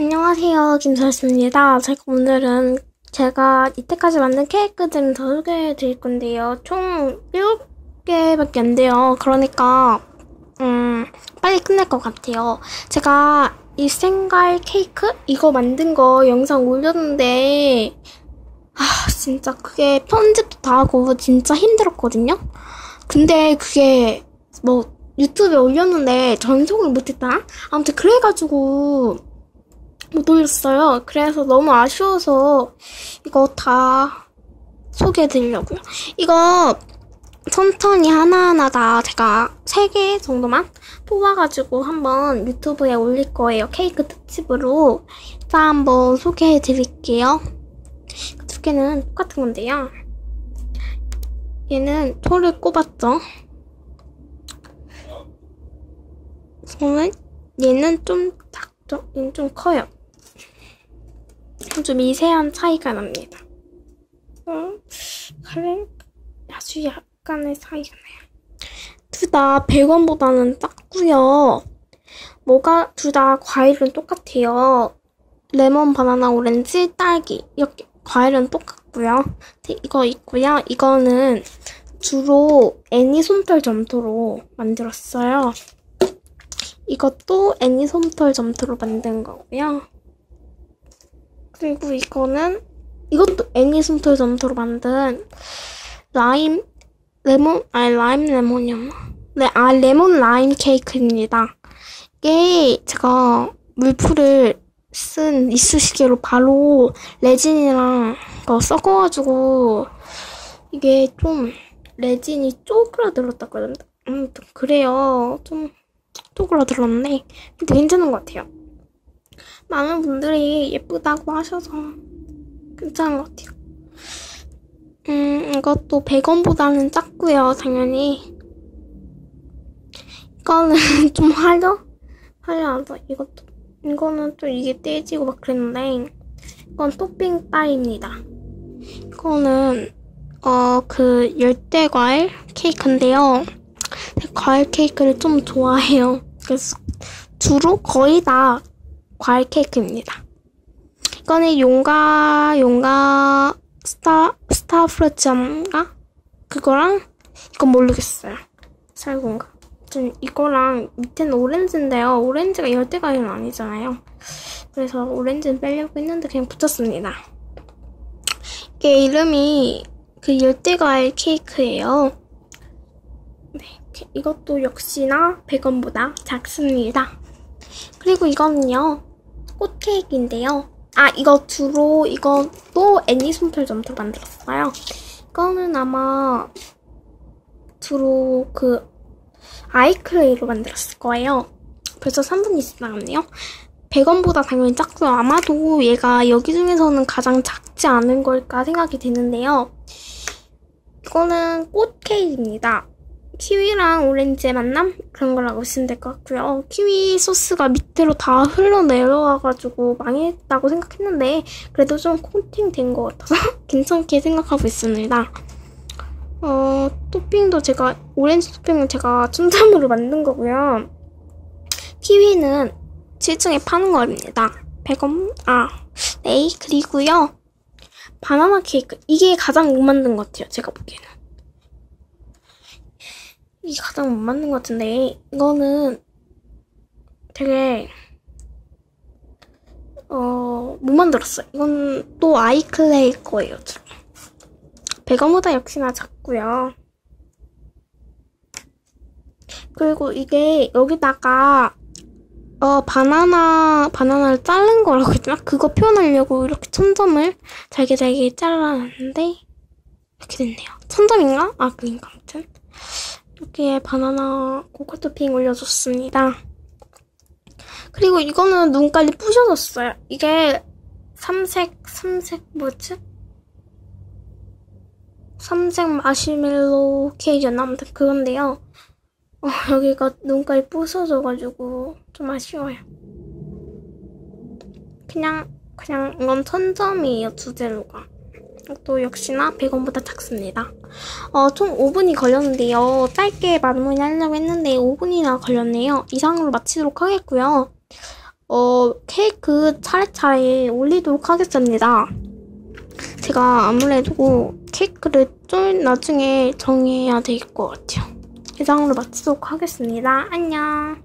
안녕하세요. 김설수입니다. 제가 오늘은 제가 이때까지 만든 케이크들을 더 소개해 드릴 건데요. 총 7개밖에 안 돼요. 그러니까, 음, 빨리 끝낼 것 같아요. 제가 이 생갈 케이크? 이거 만든 거 영상 올렸는데, 아, 진짜 그게 편집도 다 하고 진짜 힘들었거든요? 근데 그게 뭐 유튜브에 올렸는데 전송을 못했다? 아무튼 그래가지고 못 올렸어요. 그래서 너무 아쉬워서 이거 다 소개해드리려고요. 이거 천천히 하나하나 다 제가 3개 정도만 뽑아가지고 한번 유튜브에 올릴 거예요. 케이크 특집으로. 자, 한번 소개해드릴게요. 두 개는 똑같은 건데요. 얘는 토를 꼽았죠. 저는 얘는 좀 작죠. 얘는 좀 커요. 좀 미세한 차이가 납니다. 어, 가장 아주 약간의 차이가 나요. 둘 다 100원보다는 작고요. 뭐가 둘 다 과일은 똑같아요. 레몬, 바나나, 오렌지, 딸기 이렇게 과일은 똑같고요. 네, 이거 있고요. 이거는 주로 애니 솜털 점토로 만들었어요. 이것도 애니 솜털 점토로 만든 거고요. 그리고 이거는 이것도 애니 솜털 점토로 만든 라임 레몬 아니 라임 레몬이었나? 네, 아 레몬 라임 케이크입니다. 이게 제가 물풀을 쓴 이쑤시개로 바로 레진이랑 거 섞어가지고 이게 좀 레진이 쪼그라들었다 그랬나? 음, 그래요. 좀 쪼그라들었네. 근데 괜찮은 것 같아요. 많은 분들이 예쁘다고 하셔서 괜찮은 것 같아요. 음, 이것도 100원보다는 작고요, 당연히. 이거는 좀 화려? 화려하다, 이것도. 이거는 또 이게 떼지고 막 그랬는데, 이건 토핑 딸입니다. 이거는, 어, 그, 열대 과일 케이크인데요. 과일 케이크를 좀 좋아해요. 그래서 주로 거의 다 과일 케이크입니다. 이거는 용가, 용가, 스타, 스타 프루츠인가? 그거랑, 이건 모르겠어요. 살구인가? 좀 이거랑 밑에는 오렌지인데요. 오렌지가 열대과일은 아니잖아요. 그래서 오렌지는 빼려고 했는데 그냥 붙였습니다. 이게 이름이 그 열대과일 케이크예요. 네, 이것도 역시나 100원보다 작습니다. 그리고 이거는요. 꽃 케이크인데요. 아, 이거 주로 이것도 애니 손털 점토로 만들었어요. 이거는 아마 주로 그 아이클레이로 만들었을 거예요. 벌써 3분이 지나갔네요. 100원보다 당연히 작고요. 아마도 얘가 여기 중에서는 가장 작지 않은 걸까 생각이 되는데요. 이거는 꽃 케이크입니다. 키위랑 오렌지의 만남? 그런 거라고 보시면 될 것 같고요. 키위 소스가 밑으로 다 흘러내려와가지고 망했다고 생각했는데 그래도 좀 코팅된 것 같아서 괜찮게 생각하고 있습니다. 어, 토핑도 제가 오렌지 토핑은 제가 춘잠으로 만든 거고요. 키위는 7층에 파는 거입니다. 100원? 아, 네. 그리고요. 바나나 케이크. 이게 가장 못 만든 것 같아요. 제가 보기에는. 이게 가장 못 만든 것 같은데 이거는 되게 어, 못 만들었어요. 이건 또 아이클레이 거예요. 100원보다 역시나 작고요. 그리고 이게 여기다가 어 바나나 바나나를 자른 거라고 했나? 그거 표현하려고 이렇게 천점을 잘게 잘게 잘라놨는데 이렇게 됐네요. 천점인가? 아 그니까 아무튼 여기에 바나나 코코 토핑 올려줬습니다. 그리고 이거는 눈깔이 부셔졌어요. 이게 삼색 삼색 뭐지? 삼색 마시멜로 케이크였나? 아무튼 그건데요. 어, 여기가 눈깔이 부서져가지고 좀 아쉬워요. 그냥 그냥 이건 천점이에요 두 재료가. 또 역시나 100원보다 작습니다. 어, 총 5분이 걸렸는데요. 짧게 마무리 하려고 했는데 5분이나 걸렸네요. 이상으로 마치도록 하겠고요. 어, 케이크 차례차례 올리도록 하겠습니다. 제가 아무래도 케이크를 좀 나중에 정해야 될 것 같아요. 이상으로 마치도록 하겠습니다. 안녕.